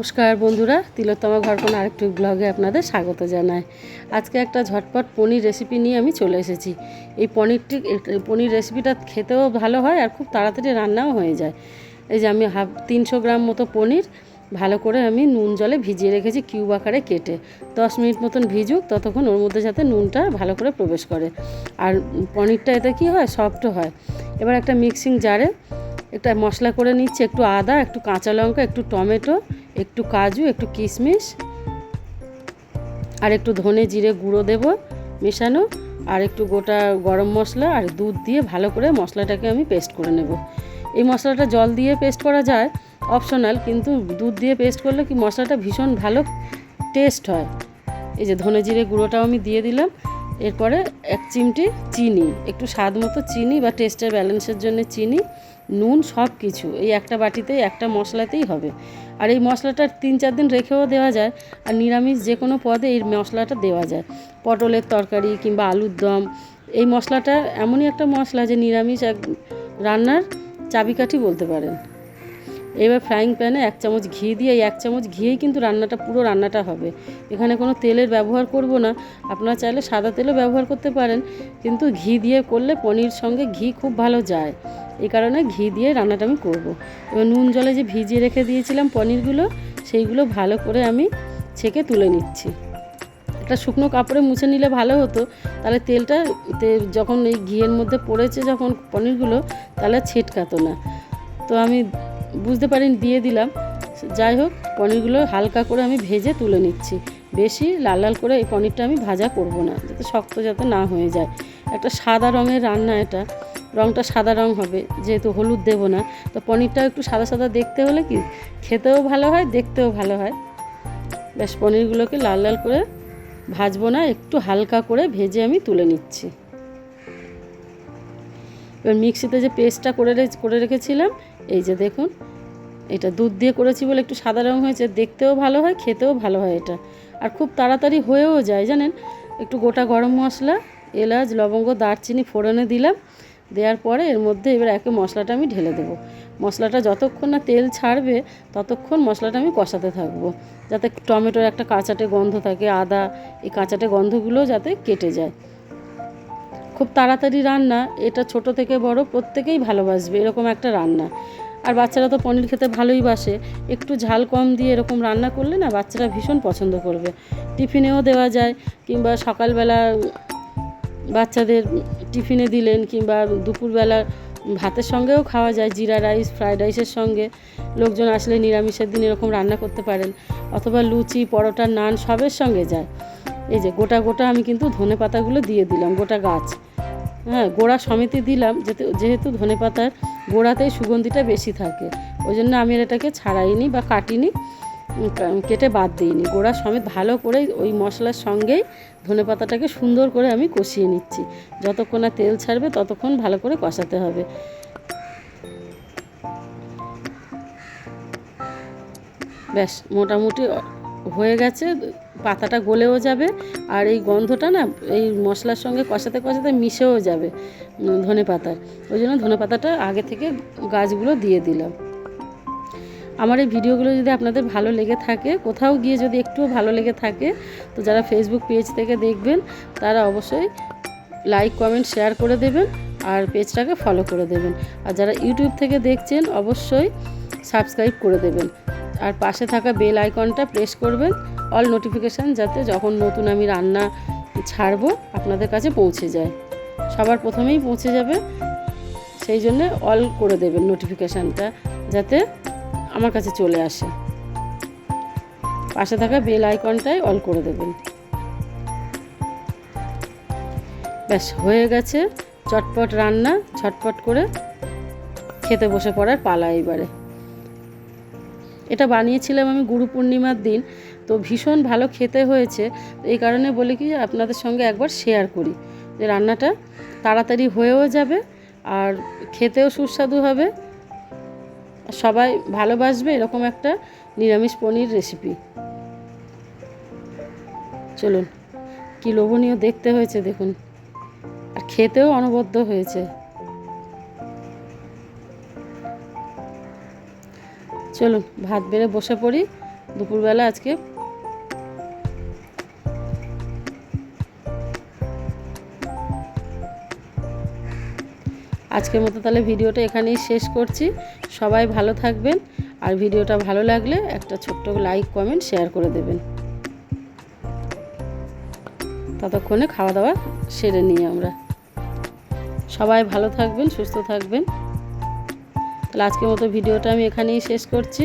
নমস্কার বন্ধুরা, তিলোত্তমা ঘরকোন আরেকটু ব্লগে আপনাদের স্বাগত জানাই। আজকে একটা ঝটপট পনির রেসিপি নিয়ে আমি চলে এসেছি। এই পনিরটি পনির রেসিপিটা খেতেও ভালো হয় আর খুব তাড়াতাড়ি রান্নাও হয়ে যায়। এই যে আমি হাফ, তিনশো গ্রাম মতো পনির ভালো করে আমি নুন জলে ভিজিয়ে রেখেছি কিউব আকারে কেটে। দশ মিনিট মতন ভিজুক, ততক্ষণ ওর মধ্যে যাতে নুনটা ভালো করে প্রবেশ করে। আর পনিরটা এতে কি হয়? সফটও হয়। এবার একটা মিক্সিং জারে একটা মশলা করে নিচ্ছি, একটু আদা, একটু কাঁচা লঙ্কা, একটু টমেটো, একটু কাজু, একটু কিশমিশ, আর একটু ধনে জিরে গুঁড়ো দেব মেশানো, আর একটু গোটা গরম মশলা আর দুধ দিয়ে ভালো করে মশলাটাকে আমি পেস্ট করে নেব। এই মশলাটা জল দিয়ে পেস্ট করা যায়, অপশনাল, কিন্তু দুধ দিয়ে পেস্ট করলে কি মশলাটা ভীষণ ভালো টেস্ট হয়। এই যে ধনে জিরে গুঁড়োটাও আমি দিয়ে দিলাম এরপরে এক চিমটি চিনি, একটু স্বাদ মতো চিনি বা টেস্টের ব্যালেন্সের জন্য চিনি, নুন সব কিছু এই একটা বাটিতেই একটা মশলাতেই হবে। আর এই মশলাটা তিন চার দিন রেখেও দেওয়া যায় আর নিরামিষ যে কোনো পদে এই মশলাটা দেওয়া যায়। পটলের তরকারি কিংবা আলুর দম, এই মশলাটা এমনই একটা মশলা যে নিরামিষ এক রান্নার চাবিকাঠি বলতে পারেন। এবার ফ্রাইং প্যানে এক চামচ ঘি দিয়ে এক চামচ ঘিয়েই কিন্তু রান্নাটা, পুরো রান্নাটা হবে। এখানে কোনো তেলের ব্যবহার করব না। আপনারা চাইলে সাদা তেলও ব্যবহার করতে পারেন, কিন্তু ঘি দিয়ে করলে পনির সঙ্গে ঘি খুব ভালো যায়। এই কারণে ঘি দিয়ে রান্নাটা আমি করব। এবার নুন জলে যে ভিজিয়ে রেখে দিয়েছিলাম পনিরগুলো, সেইগুলো ভালো করে আমি ছেঁকে তুলে নিচ্ছি। একটা শুকনো কাপড়ে মুছে নিলে ভালো হতো। তাহলে তেলটা যখন এই ঘিয়ের মধ্যে পড়েছে যখন পনিরগুলো, তাহলে ছিটকাতো না। তো আমি বুঝতে পারিনি, দিয়ে দিলাম। যাই হোক, পনিরগুলো হালকা করে আমি ভেজে তুলে নিচ্ছি। বেশি লাল লাল করে এই পনিরটা আমি ভাজা করব না, যাতে শক্ত যাতে না হয়ে যায়। একটা সাদা রঙের রান্না এটা রঙটা সাদা রং হবে, যেহেতু হলুদ দেবো না। তো পনিরটা একটু সাদা সাদা দেখতে হলে কি, খেতেও ভালো হয়, দেখতেও ভালো হয়। ব্যাস, পনিরগুলোকে লাল লাল করে ভাজবো না, একটু হালকা করে ভেজে আমি তুলে নিচ্ছি। এবার মিক্সিতে যে পেস্টটা করে করে রেখেছিলাম, এই যে দেখুন, এটা দুধ দিয়ে করেছি বলে একটু সাদা রঙ হয়েছে, দেখতেও ভালো হয়, খেতেও ভালো হয় এটা। আর খুব তাড়াতাড়ি হয়েও যায়, জানেন? একটু গোটা গরম মশলা, এলাচ, লবঙ্গ, দারচিনি ফোড়নে দিলাম, দেওয়ার পরে এর মধ্যে এবার একে মশলাটা আমি ঢেলে দেবো। মশলাটা যতক্ষণ না তেল ছাড়বে, ততক্ষণ মশলাটা আমি কষাতে থাকব, যাতে টমেটোর একটা কাঁচাটে গন্ধ থাকে, আদা এই কাঁচাটে গন্ধগুলো যাতে কেটে যায়। খুব তাড়াতাড়ি রান্না, এটা ছোট থেকে বড় প্রত্যেকেই ভালোবাসবে, এরকম একটা রান্না। আর বাচ্চারা তো পনির খেতে ভালোই বাসে, একটু ঝাল কম দিয়ে এরকম রান্না করলে না বাচ্চারা ভীষণ পছন্দ করবে। টিফিনেও দেওয়া যায়, কিংবা সকালবেলা বাচ্চাদের টিফিনে দিলেন, কিংবা দুপুরবেলা ভাতের সঙ্গেও খাওয়া যায়, জিরা রাইস ফ্রায়েড রাইসের সঙ্গে। লোকজন আসলে নিরামিষের দিন এরকম রান্না করতে পারেন, অথবা লুচি পরোটা নান সবের সঙ্গে যায়। এই যে গোটা গোটা আমি কিন্তু ধনে পাতাগুলো দিয়ে দিলাম, গোটা গাছ। হ্যাঁ গোড়া সমেতে দিলাম যেতে যেহেতু ধনে পাতার গোড়াতেই সুগন্ধিটা বেশি থাকে। ওই জন্য আমি এটাকে ছাড়াইনি বা কাটিনি কেটে বাদ দিইনি। গোড়া সমেত ভালো করে ওই মশলার সঙ্গেই ধনে পাতাটাকে সুন্দর করে আমি কষিয়ে নিচ্ছি। যতক্ষণ না তেল ছাড়বে ততক্ষণ ভালো করে কষাতে হবে। ব্যাস, মোটামুটি হয়ে গেছে। পাতাটা গলেও যাবে আর এই গন্ধটা না, এই মশলার সঙ্গে কষাতে কষাতে মিশেও যাবে ধনে পাতার। ওই জন্য ধনে পাতাটা আগে থেকে গাছগুলো দিয়ে দিলাম। আমার এই ভিডিওগুলো যদি আপনাদের ভালো লেগে থাকে, কোথাও গিয়ে যদি একটুও ভালো লেগে থাকে, তো যারা ফেসবুক পেজ থেকে দেখবেন, তারা অবশ্যই লাইক কমেন্ট শেয়ার করে দেবেন আর পেজটাকে ফলো করে দেবেন। আর যারা ইউটিউব থেকে দেখছেন, অবশ্যই সাবস্ক্রাইব করে দেবেন। আর পাশে থাকা বেল আইকনটা প্রেস করবেন। অল নোটিফিকেশান যাতে যখন নতুন আমি রান্না ছাড়বো আপনাদের কাছে পৌঁছে যায়। সবার প্রথমেই পৌঁছে যাবে, সেই জন্যে অল করে দেবেন নোটিফিকেশানটা যাতে আমার কাছে চলে আসে। পাশে থাকা বেল আইকনটাই অল করে দেবেন। ব্যাস, হয়ে গেছে চটপট রান্না, ঝটপট করে খেতে বসে পড়ার পালা এবারে। এটা বানিয়েছিলাম আমি গুরু পূর্ণিমার দিন। তো ভীষণ ভালো খেতে হয়েছে। এই কারণে বলি কি, আপনাদের সঙ্গে একবার শেয়ার করি যে রান্নাটা তাড়াতাড়ি হয়েও যাবে আর খেতেও সুস্বাদু হবে। সবাই ভালোবাসবে এরকম একটা নিরামিষ পনির রেসিপি চলুন, কি লোভনীয় দেখতে হয়েছে দেখুন। আর খেতেও অনবদ্য হয়েছে। চলুন, ভাত বেড়ে বসে পড়ি। দুপুরবেলা আজকে আজকের মতো তাহলে ভিডিওটা এখানেই শেষ করছি। সবাই ভালো থাকবেন। আর ভিডিওটা ভালো লাগলে একটা ছোট্ট লাইক, কমেন্ট, শেয়ার করে দেবেন। ততক্ষণে খাওয়া দাওয়া সেরে নিই আমরা। সবাই ভালো থাকবেন, সুস্থ থাকবেন। তাহলে আজকের মতো ভিডিওটা আমি এখানেই শেষ করছি।